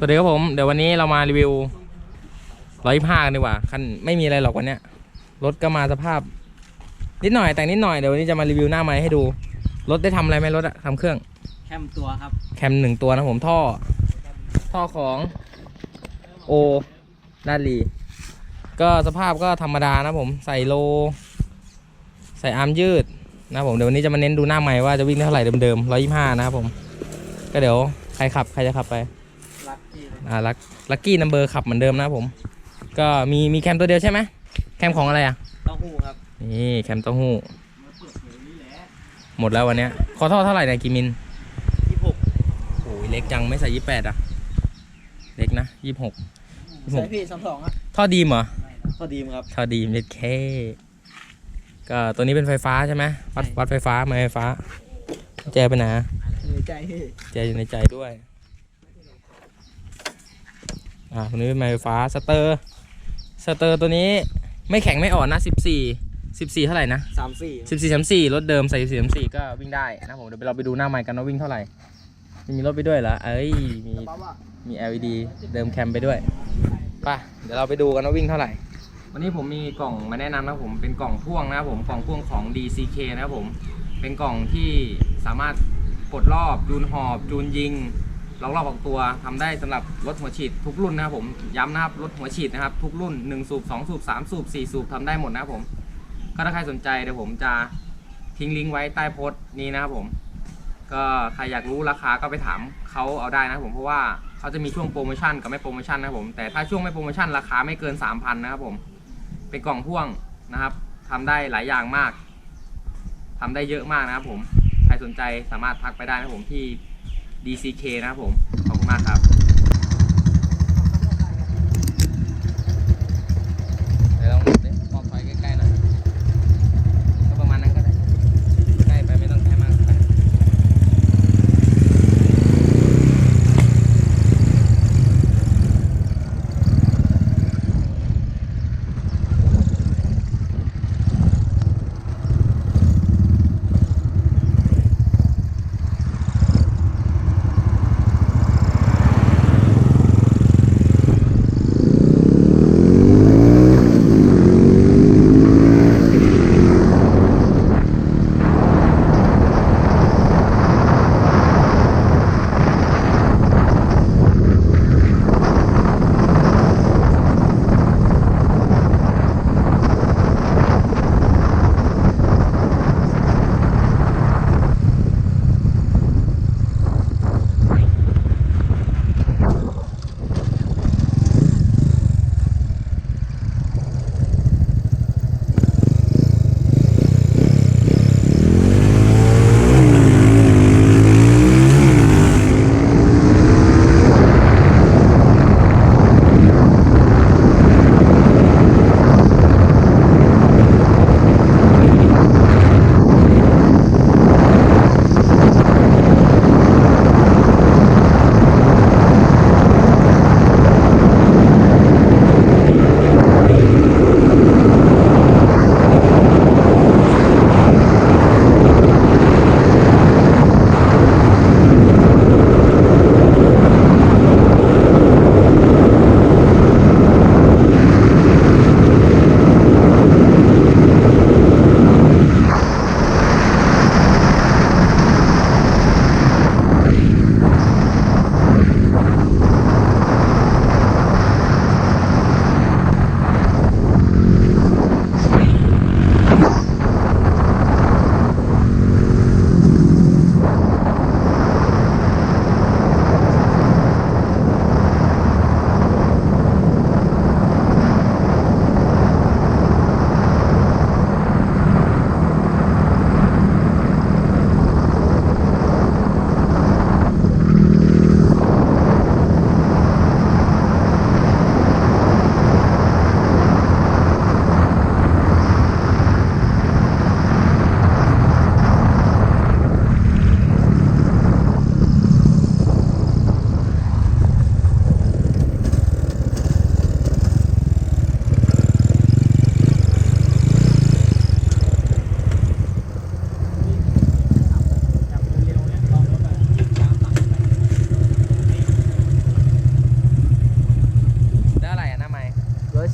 สวัสดีครับผม เดี๋ยววันนี้เรามารีวิวร้อยห้ากันดีกว่า คันไม่มีอะไรหรอกวันเนี้ยรถก็มาสภาพ นิดหน่อยแต่งนิดหน่อยเดี๋ยววันนี้จะมารีวิวหน้าไม้ให้ดู รถได้ทำอะไรไหมรถอะทำเครื่อง แคมตัวครับ แคมหนึ่งตัวนะผมท่อ ท่อของโอลาดลี ก็สภาพก็ธรรมดานะผมใส่โล ใส่อาร์มยืดนะผมเดี๋ยววันนี้จะมาเน้นดูหน้าใหม่ว่าจะวิ่งได้เท่าไหร่เดิมๆร้อยยี่ห้านะครับผม ก็เดี๋ยวใครขับใครจะขับไปรักที่ อ่าลักลักกี้นัมเบอร์ขับเหมือนเดิมนะครับผม ก็มีมีแคมตัวเดียวใช่ไหมแคมของอะไรอะเต้าหู้ครับนี่แคมเต้าหู้มาเปิดเผยนี่แหละหมดแล้ววันเนี้ยคอท่อเท่าไหร่เนี่ยกี่มิลยี่หกโอ้ยเล็กจังไม่ใส่ยี่แปดอะ เล็กนะยี่หกใส่พี่สามสองอะท่อดีมเหรอพอดีมครับ ท่อดีมเล็ดเคก็ตัวนี้เป็นไฟฟ้าใช่ไหมวัดใช่ วัดไฟฟ้าไม้ไฟฟ้าแจไปไหนอะในใจพี่ แจอยู่ในใจด้วย อ่าตัวนี้เป็นไม้ไฟฟ้าสเตอร์สเตอร์ตัวนี้ไม่แข็งไม่อ่อนนะสิบสี่สิบสี่เท่าไหร่นะ สามสี่สิบสี่สามสี่รถเดิมใส่สิบสี่สามสี่ก็วิ่งได้นะผมเดี๋ยวเราไปดูหน้าใหม่กันว่าวิ่งเท่าไหร่มีรถไปด้วยเหรอเอ้ยมีปั๊บอะมี LED เดิมแคมไปด้วยไป่ะเดี๋ยวเราไปดูกันว่าวิ่งเท่าไหร่ วันนี้ผมมีกล่องมาแนะนำนะครับผมเป็นกล่องพ่วงนะครับผมกล่องพ่วงของ DCK นะครับผมเป็นกล่องที่สามารถกดรอบจูนหอบจูนยิง ล็อกรอบออกตัวทำได้สำหรับรถหัวฉีดทุกรุ่นนะครับผมย้ำนะครับรถหัวฉีดนะครับทุกรุ่น1สูบ2สูบ3สูบ4สูบทำได้หมดนะครับผมก็ถ้าใครสนใจเดี๋ยวผมจะทิ้งลิงก์ไว้ใต้โพสต์นี้นะครับผม ก็ใครอยากรู้ราคาก็ไปถามเขาเอาได้นะครับผมเพราะว่าเขาจะมีช่วงโปรโมชั่นกับไม่โปรโมชั่นนะครับผมแต่ถ้าช่วงไม่โปรโมชั่นราคาไม่เกิน 3,000นะครับผมเป็นกล่องพ่วงนะครับทำได้หลายอย่างมากทำได้เยอะมากนะครับผมใครสนใจสามารถทักไปได้นะครับผมที่ DCK นะครับผม ขอบคุณมากครับ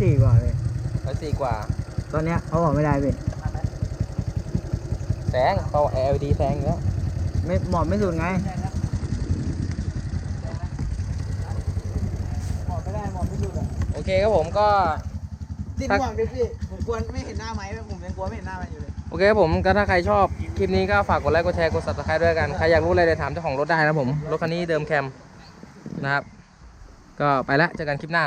สี่กว่าเลยร้อยสี่กว่า ตอนเนี้ยเขาบอกไม่ได้พี่แสงเปา LED แสงอยู่แล้วไม่หมอบไม่สุดไง หมอบไม่ได้หมอบไม่หลุดอะโอเคครับผมก็ ติดห่วงดิพี่ ผมกลัวไม่เห็นหน้าไม้ผมยังกลัวไม่เห็นหน้ามันอยู่เลย โอเคครับผมก็ถ้าใครชอบคลิปนี้ก็ฝากกดไลค์กดแชร์กด subscribe ด้วยกัน ใครอยากรู้อะไรเดี๋ยวถามเจ้าของรถได้นะผม รถคันนี้เดิมแคมนะครับ ก็ไปละเจอกันคลิปหน้า